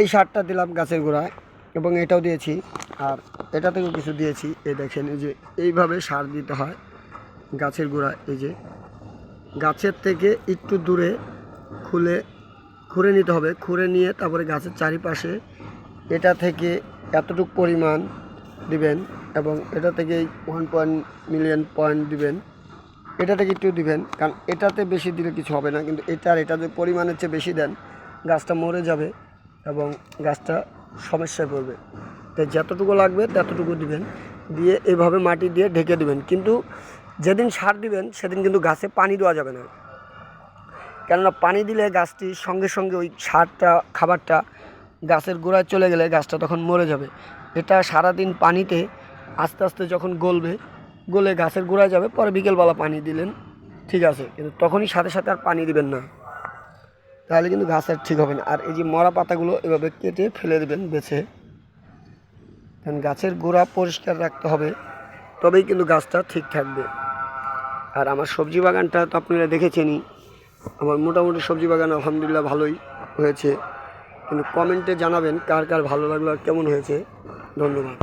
এই সারটা দিলাম গাছের গোড়ায় এবং এটাও দিয়েছি। আর এটা থেকেও কিছু দিয়েছি। এই দেখেন, এই যে এইভাবে সার দিতে হয় গাছের গোড়ায় এই যে। গাছের থেকে একটু দূরে খুলে, খুঁড়ে নিতে হবে। খুঁড়ে নিয়ে তারপরে গাছের চারিপাশে এটা থেকে এতটুকু পরিমাণ দিবেন এবং এটা থেকে ওয়ান পয়েন্ট মিলিয়ন পয়েন্ট দিবেন। এটা থেকে একটু দিবেন, কারণ এটাতে বেশি দিলে কিছু হবে না। কিন্তু এটার এটা যদি পরিমাণের চেয়ে বেশি দেন, গাছটা মরে যাবে। এবং গাছটা সমস্যায় পড়বে। তো যতটুকু লাগবে ততটুকু দিবেন। দিয়ে এভাবে মাটি দিয়ে ঢেকে দিবেন। কিন্তু যেদিন সার দিবেন, সেদিন কিন্তু গাছে পানি দেওয়া যাবে না। কেননা পানি দিলে গাছটি সঙ্গে সঙ্গে ওই সারটা, খাবারটা গাছের গোড়ায় চলে গেলে গাছটা তখন মরে যাবে। এটা সারাদিন পানিতে আস্তে আস্তে যখন গলবে, গলে গাছের গোড়ায় যাবে, পরে বিকেলবেলা পানি দিলেন, ঠিক আছে। কিন্তু তখনই সাথে সাথে আর পানি দিবেন না। তাহলে কিন্তু গাছ আর ঠিক হবে না। আর এই যে মরা পাতাগুলো এভাবে কেটে ফেলে দেবেন বেছে। কারণ গাছের গোড়া পরিষ্কার রাখতে হবে, তবেই কিন্তু গাছটা ঠিক থাকবে। আর আমার সবজি বাগানটা তো আপনারা দেখেছেনই। আমার মোটামুটি সবজি বাগান আলহামদুলিল্লাহ ভালোই হয়েছে। কিন্তু কমেন্টে জানাবেন কার কার ভালো লাগল আর কেমন হয়েছে। ধন্যবাদ।